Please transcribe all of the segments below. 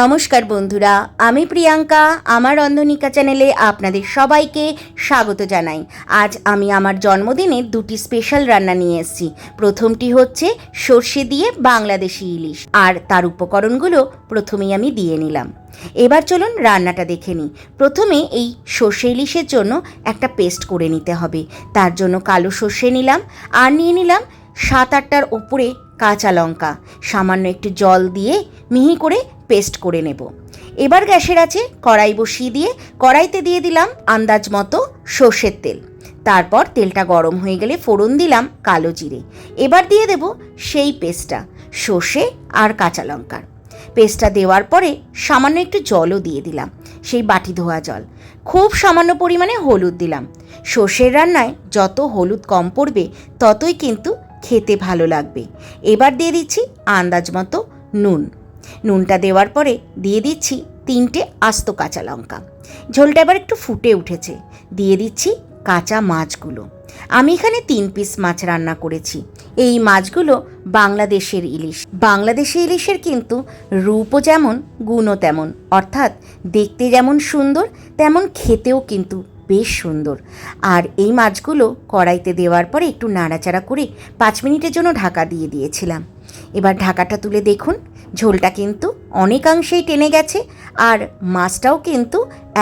নমস্কার বন্ধুরা, আমি প্রিয়াঙ্কা, আমার অন্ধনিকা চ্যানেলে আপনাদের সবাইকে স্বাগত জানাই। আজ আমি আমার জন্মদিনে দুটি স্পেশাল রান্না নিয়ে এসেছি। প্রথমটি হচ্ছে সর্ষে দিয়ে বাংলাদেশি ইলিশ, আর তার উপকরণগুলো প্রথমেই আমি দিয়ে নিলাম। এবার চলুন রান্নাটা দেখে নিই। প্রথমে এই সর্ষে ইলিশের জন্য একটা পেস্ট করে নিতে হবে। তার জন্য কালো সর্ষে নিলাম, আর নিয়ে নিলাম সাত আটটার ওপরে কাঁচা লঙ্কা। সামান্য একটু জল দিয়ে মিহি করে পেস্ট করে নেব। এবার গ্যাসের আছে কড়াই বসিয়ে দিয়ে কড়াইতে দিয়ে দিলাম আন্দাজ মতো সর্ষের তেল। তারপর তেলটা গরম হয়ে গেলে ফোড়ন দিলাম কালো জিরে। এবার দিয়ে দেব সেই পেস্টটা, সর্ষে আর কাঁচা লঙ্কার। পেস্টটা দেওয়ার পরে সামান্য একটু জলও দিয়ে দিলাম, সেই বাটি ধোয়া জল। খুব সামান্য পরিমাণে হলুদ দিলাম। সর্ষের রান্নায় যত হলুদ কম পড়বে, ততই কিন্তু খেতে ভালো লাগবে। এবার দিয়ে দিচ্ছি আন্দাজ মতো নুন। নুনটা দেওয়ার পরে দিয়ে দিচ্ছি তিনটে আস্ত কাঁচা লঙ্কা। ঝোলটা এবার একটু ফুটে উঠেছে। দিয়ে দিচ্ছি কাঁচা মাছগুলো। আমি এখানে তিন পিস মাছ রান্না করেছি। এই মাছগুলো বাংলাদেশের ইলিশ। বাংলাদেশি ইলিশের কিন্তু রূপও যেমন, গুণও তেমন। অর্থাৎ দেখতে যেমন সুন্দর, তেমন খেতেও কিন্তু বেশ সুন্দর। আর এই মাছগুলো কড়াইতে দেওয়ার পরে একটু নাড়াচাড়া করে পাঁচ মিনিটের জন্য ঢাকা দিয়ে দিয়েছিলাম। এবার ঢাকাটা তুলে দেখুন, ঝোলটা কিন্তু অনেকাংশেই টেনে গেছে আর মাছটাও কিন্তু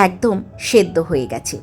একদম সেদ্ধ হয়ে গেছে।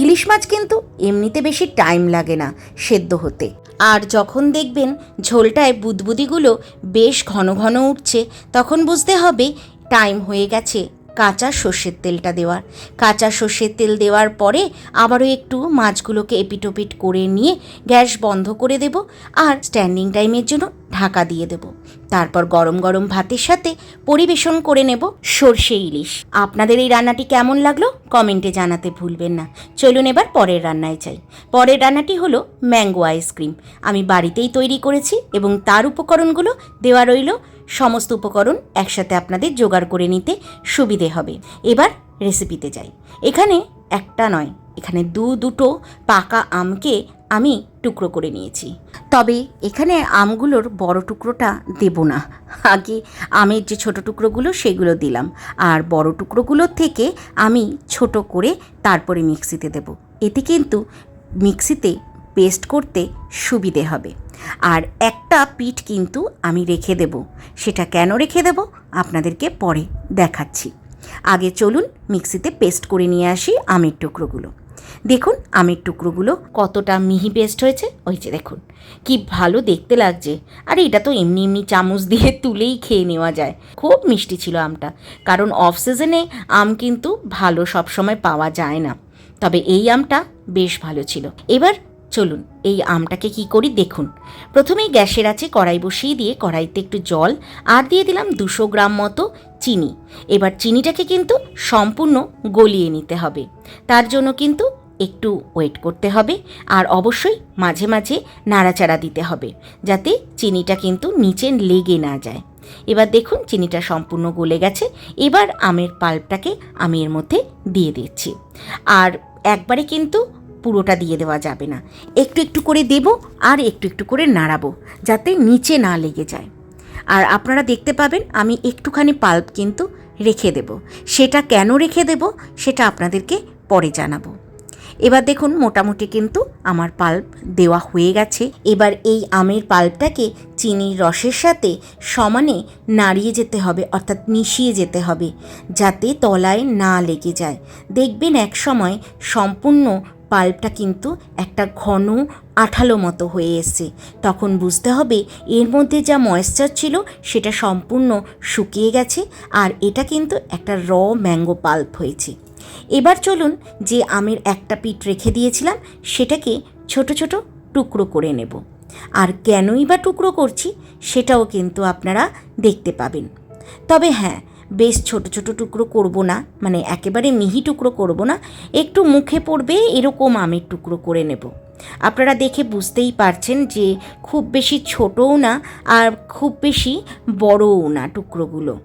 ইলিশ মাছ কিন্তু এমনিতে বেশি টাইম লাগে না সেদ্ধ হতে। আর যখন দেখবেন ঝোলটায় বুদবুদিগুলো বেশ ঘন ঘন উঠছে, তখন বুঝতে হবে টাইম হয়ে গেছে কাঁচা সর্ষের তেলটা দেওয়ার। কাঁচা সর্ষের তেল দেওয়ার পরে আবারও একটু মাছগুলোকে এপিটোপিট করে নিয়ে গ্যাস বন্ধ করে দেব আর স্ট্যান্ডিং টাইমের জন্য ঢাকা দিয়ে দেব। তারপর গরম গরম ভাতের সাথে পরিবেশন করে নেব সর্ষে ইলিশ। আপনাদের এই রান্নাটি কেমন লাগল কমেন্টে জানাতে ভুলবেন না। চলুন এবার পরের রান্নায় চাই পরের রান্নাটি হলো ম্যাঙ্গো আইসক্রিম। আমি বাড়িতেই তৈরি করেছি এবং তার উপকরণগুলো দেওয়া রইল সমস্ত উপকরণ একসাথে আপনাদের জোগাড় করে নিতে সুবিধে হবে। এবার রেসিপিতে যাই। এখানে একটা নয়, এখানে দু দুটো পাকা আমকে আমি টুকরো করে নিয়েছি। তবে এখানে আমগুলোর বড় টুকরোটা দেব না। আগে আমের যে ছোট টুকরোগুলো সেগুলো দিলাম। আর বড় টুকরোগুলোর থেকে আমি ছোট করে তারপরে মিক্সিতে দেব। এতে কিন্তু মিক্সিতে পেস্ট করতে সুবিধে হবে। আর একটা পিঠ কিন্তু আমি রেখে দেব। সেটা কেন রেখে দেব? আপনাদেরকে পরে দেখাচ্ছি। আগে চলুন মিক্সিতে পেস্ট করে নিয়ে আসি আমের টুকরোগুলো। দেখুন আমের টুকরোগুলো কতটা মিহি পেস্ট হয়েছে। ওই যে দেখুন, কি ভালো দেখতে লাগছে। আর এটা তো এমনি এমনি চামচ দিয়ে তুলেই খেয়ে নেওয়া যায়। খুব মিষ্টি ছিল আমটা। কারণ অফ সিজনে আম কিন্তু ভালো সবসময় পাওয়া যায় না। তবে এই আমটা বেশ ভালো ছিল। এবার চলুন, এই আমটাকে কি করি দেখুন। প্রথমেই গ্যাসের আছে কড়াই বসিয়ে দিয়ে কড়াইতে একটু জল আর দিয়ে দিলাম দুশো গ্রাম মতো চিনি। এবার চিনিটাকে কিন্তু সম্পূর্ণ গলিয়ে নিতে হবে। তার জন্য কিন্তু একটু ওয়েট করতে হবে আর অবশ্যই মাঝে মাঝে নাড়াচাড়া দিতে হবে যাতে চিনিটা কিন্তু নিচে লেগে না যায়। এবার দেখুন, চিনিটা সম্পূর্ণ গলে গেছে। এবার আমের পাল্পটাকে আমি এর মধ্যে দিয়ে দিচ্ছি। আর একবারে কিন্তু পুরোটা দিয়ে দেওয়া যাবে না। একটু একটু করে দেব আর একটু একটু করে নাড়াবো, যাতে নিচে না লেগে যায়। আর আপনারা দেখতে পাবেন, আমি একটুখানি পাল্প কিন্তু রেখে দেব। সেটা কেন রেখে দেব, সেটা আপনাদেরকে পরে জানাব। এবার দেখুন, মোটামুটি কিন্তু আমার পাল্প দেওয়া হয়ে গেছে। এবার এই আমের পাল্পটাকে চিনির রসের সাথে সমানে নাড়িয়ে যেতে হবে, অর্থাৎ মিশিয়ে যেতে হবে, যাতে তলায় না লেগে যায়। দেখবেন, এক সময় সম্পূর্ণ পাল্পটা কিন্তু একটা ঘন আঠালো মতো হয়ে এসছে। তখন বুঝতে হবে এর মধ্যে যা ময়েশ্চার ছিল সেটা সম্পূর্ণ শুকিয়ে গেছে আর এটা কিন্তু একটা র ম্যাঙ্গো পাল্প হয়েছে। এবার চলুন যে আমের একটা পিঠ রেখে দিয়েছিলাম সেটাকে ছোট ছোট টুকরো করে নেব। আর কেনই বা টুকরো করছি সেটাও কিন্তু আপনারা দেখতে পাবেন। তবে হ্যাঁ বেশ ছোট ছোট টুকরো করব না মানে একেবারে মিহি টুকরো করব না, একটু মুখে পড়বে এরকম আমের টুকরো করে নেব। আপনারা দেখে বুঝতেই পারছেন যে খুব বেশি ছোটও না আর খুব বেশি বড়ও না টুকরোগুলো।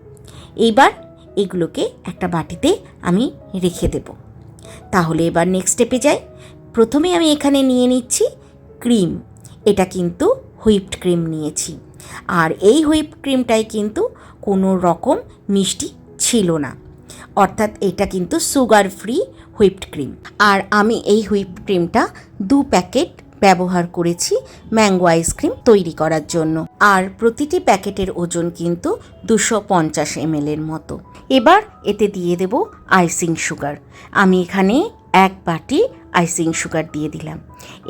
এইবার এগুলোকে একটা বাটিতে আমি রেখে দেব। তাহলে এবার নেক্সট স্টেপে যাই। প্রথমে আমি এখানে নিয়ে নিচ্ছি ক্রিম। এটা কিন্তু হুইপড ক্রিম নিয়েছি। আর এই হুইপ ক্রিমটায় কিন্তু কোনো রকম মিষ্টি ছিল না। অর্থাৎ এটা কিন্তু সুগার ফ্রি হুইপড ক্রিম আর আমি এই হুইপড ক্রিমটা দু প্যাকেট ব্যবহার করেছি ম্যাঙ্গো আইসক্রিম তৈরি করার জন্য। আর প্রতিটি প্যাকেটের ওজন কিন্তু দুশো পঞ্চাশ এর মতো। এবার এতে দিয়ে দেব আইসিং সুগার আমি এখানে এক বাটি আইসিং সুগার দিয়ে দিলাম।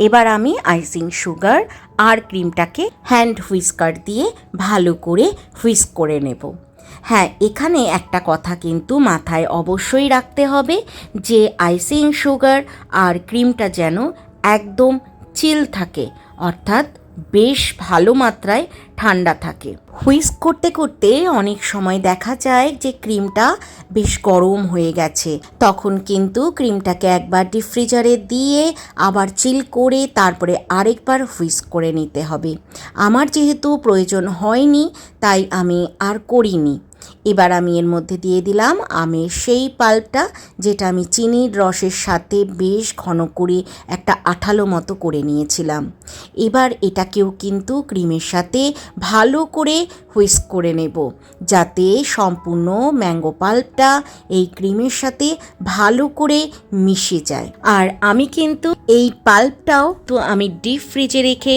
এবার আমি আইসিং সুগার আর ক্রিমটাকে হ্যান্ড হুইস্কার দিয়ে ভালো করে হুইস্ক করে নেব। হ্যাঁ এখানে একটা কথা কিন্তু মাথায় অবশ্যই রাখতে হবে যে আইসিং সুগার আর ক্রিমটা যেন একদম চিল থাকে, অর্থাৎ বেশ ভালো মাত্রায় ঠান্ডা থাকে। হুইস্ক করতে করতে অনেক সময় দেখা যায় যে ক্রিমটা বেশ গরম হয়ে গেছে। তখন কিন্তু ক্রিমটাকে একবার ডিপ ফ্রিজারে দিয়ে আবার চিল করে তারপরে আরেকবার হুইস্ক করে নিতে হবে। আমার যেহেতু প্রয়োজন হয়নি, তাই আমি আর করিনি। এবার আমি এর মধ্যে দিয়ে দিলাম আমের সেই পাল্পটা, যেটা আমি চিনির রসের সাথে বেশ ঘন করে একটা আঠালো মতো করে নিয়েছিলাম। এবার এটাকেও কিন্তু ক্রিমের সাথে ভালো করে হুইস্ক করে নেব, যাতে সম্পূর্ণ ম্যাঙ্গো পাল্পটা এই ক্রিমের সাথে ভালো করে মিশে যায়। আর আমি কিন্তু এই পাল্পটাও তো আমি ডিপ ফ্রিজে রেখে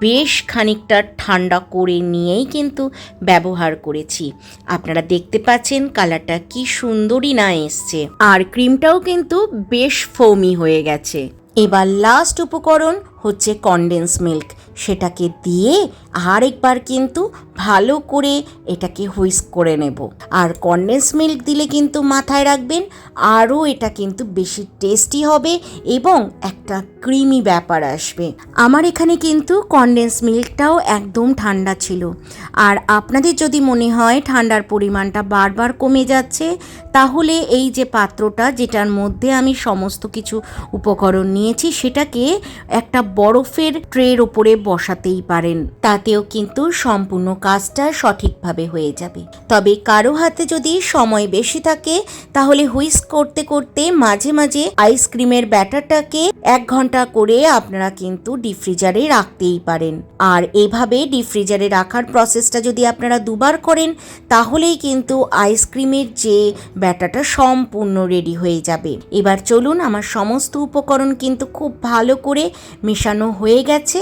বেশ খানিকটা ঠান্ডা করে নিয়েই কিন্তু ব্যবহার করেছি। আপনারা দেখতে পাচ্ছেন কালারটা কি সুন্দরই না এসছে। আর ক্রিমটাও কিন্তু বেশ ফোমি হয়ে গেছে। এবার লাস্ট উপকরণ হচ্ছে কন্ডেন্স মিল্ক সেটাকে দিয়ে আরেকবার কিন্তু ভালো করে এটাকে হুইস্ক করে নেব। আর কনডেন্স মিল্ক দিলে কিন্তু মাথায় রাখবেন, আরও এটা কিন্তু বেশি টেস্টি হবে এবং একটা ক্রিমি ব্যাপার আসবে। আমার এখানে কিন্তু কনডেন্স মিল্কটাও একদম ঠান্ডা ছিল। আর আপনাদের যদি মনে হয় ঠান্ডার পরিমাণটা বারবার কমে যাচ্ছে, তাহলে এই যে পাত্রটা যেটার মধ্যে আমি সমস্ত কিছু উপকরণ নিয়েছি, সেটাকে একটা বরফের ট্রের ওপরে বসাতেই পারেন। তাতেও কিন্তু সম্পূর্ণ কাজটা সঠিকভাবে হয়ে যাবে। তবে কারও হাতে যদি সময় বেশি থাকে, তাহলে হুইস্ক করতে করতে মাঝে মাঝে আইসক্রিমের ব্যাটারটাকে এক ঘণ্টা করে আপনারা কিন্তু ডিপ ফ্রিজারে রাখতেই পারেন। আর এভাবে ডিপ ফ্রিজারে রাখার প্রসেসটা যদি আপনারা দুবার করেন, তাহলেই কিন্তু আইসক্রিমের যে ব্যাটারটা সম্পূর্ণ রেডি হয়ে যাবে। এবার চলুন আমার সমস্ত উপকরণ কিন্তু খুব ভালো করে মেশানো হয়ে গেছে।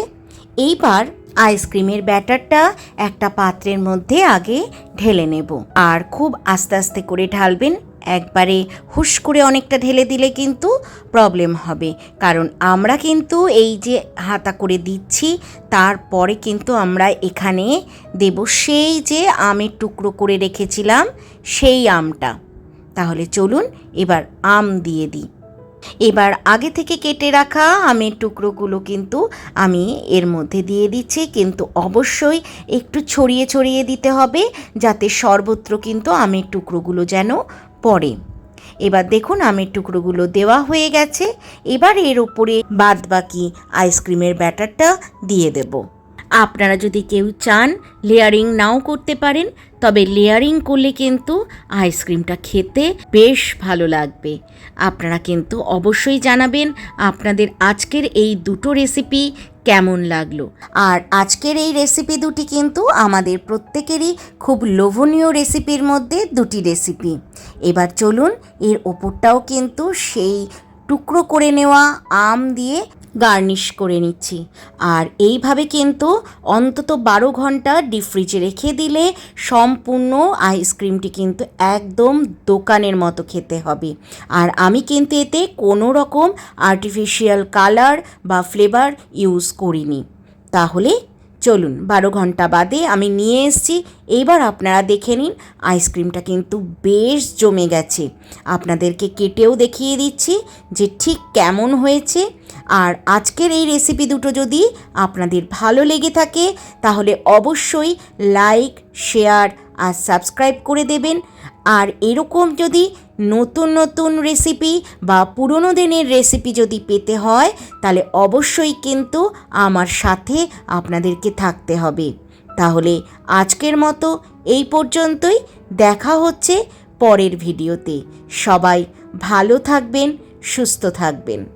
এইবার আইসক্রিমের ব্যাটারটা একটা পাত্রের মধ্যে আগে ঢেলে নেব। আর খুব আস্তে আস্তে করে ঢালবেন, একবারে হুশ করে অনেকটা ঢেলে দিলে কিন্তু প্রবলেম হবে। কারণ আমরা কিন্তু এই যে হাতা করে দিচ্ছি, তারপরে কিন্তু আমরা এখানে দেব সেই যে আমের টুকরো করে রেখেছিলাম, সেই আমটা। তাহলে চলুন, এবার আম দিয়ে দিই। এবার আগে থেকে কেটে রাখা আমের টুকরোগুলো কিন্তু আমি এর মধ্যে দিয়ে দিচ্ছি। কিন্তু অবশ্যই একটু ছড়িয়ে ছড়িয়ে দিতে হবে যাতে সর্বত্র কিন্তু আমের টুকরোগুলো যেন পড়ে। এবার দেখুন আমের টুকরোগুলো দেওয়া হয়ে গেছে। এবার এর ওপরে বাদ বাকি আইসক্রিমের ব্যাটারটা দিয়ে দেবো। আপনারা যদি কেউ চান লেয়ারিং নাও করতে পারেন, তবে লেয়ারিং করলে কিন্তু আইসক্রিমটা খেতে বেশ ভালো লাগবে। আপনারা কিন্তু অবশ্যই জানাবেন আপনাদের আজকের এই দুটো রেসিপি কেমন লাগল। আর আজকের এই রেসিপি দুটি কিন্তু আমাদের প্রত্যেকেরই খুব লোভনীয় রেসিপির মধ্যে দুটি রেসিপি। এবার চলুন, এর ওপরটাও কিন্তু সেই টুকরো করে নেওয়া আম দিয়ে গার্নিশ করে নিচ্ছি। আর এইভাবে কিন্তু অন্তত বারো ঘণ্টা ডিপ ফ্রিজে রেখে দিলে সম্পূর্ণ আইসক্রিমটি কিন্তু একদম দোকানের মতো খেতে হবে। আর আমি কিন্তু এতে কোনো রকম আর্টিফিশিয়াল কালার বা ফ্লেভার ইউজ করিনি। তাহলে চলুন, বারো ঘণ্টা বাদে আমি নিয়ে এসছি। এইবার আপনারা দেখে নিন, আইসক্রিমটা কিন্তু বেশ জমে গেছে। আপনাদেরকে কেটেও দেখিয়ে দিচ্ছি যে ঠিক কেমন হয়েছে। আর আজকের এই রেসিপি দুটো যদি আপনাদের ভালো লেগে থাকে, তাহলে অবশ্যই লাইক শেয়ার আর সাবস্ক্রাইব করে দেবেন। আর এরকম যদি নতুন নতুন রেসিপি বা পুরনো দিনের রেসিপি যদি পেতে হয়, তাহলে অবশ্যই কিন্তু আমার সাথে আপনাদেরকে থাকতে হবে। তাহলে আজকের মতো এই পর্যন্তই। দেখা হচ্ছে পরের ভিডিওতে সবাই ভালো থাকবেন, সুস্থ থাকবেন।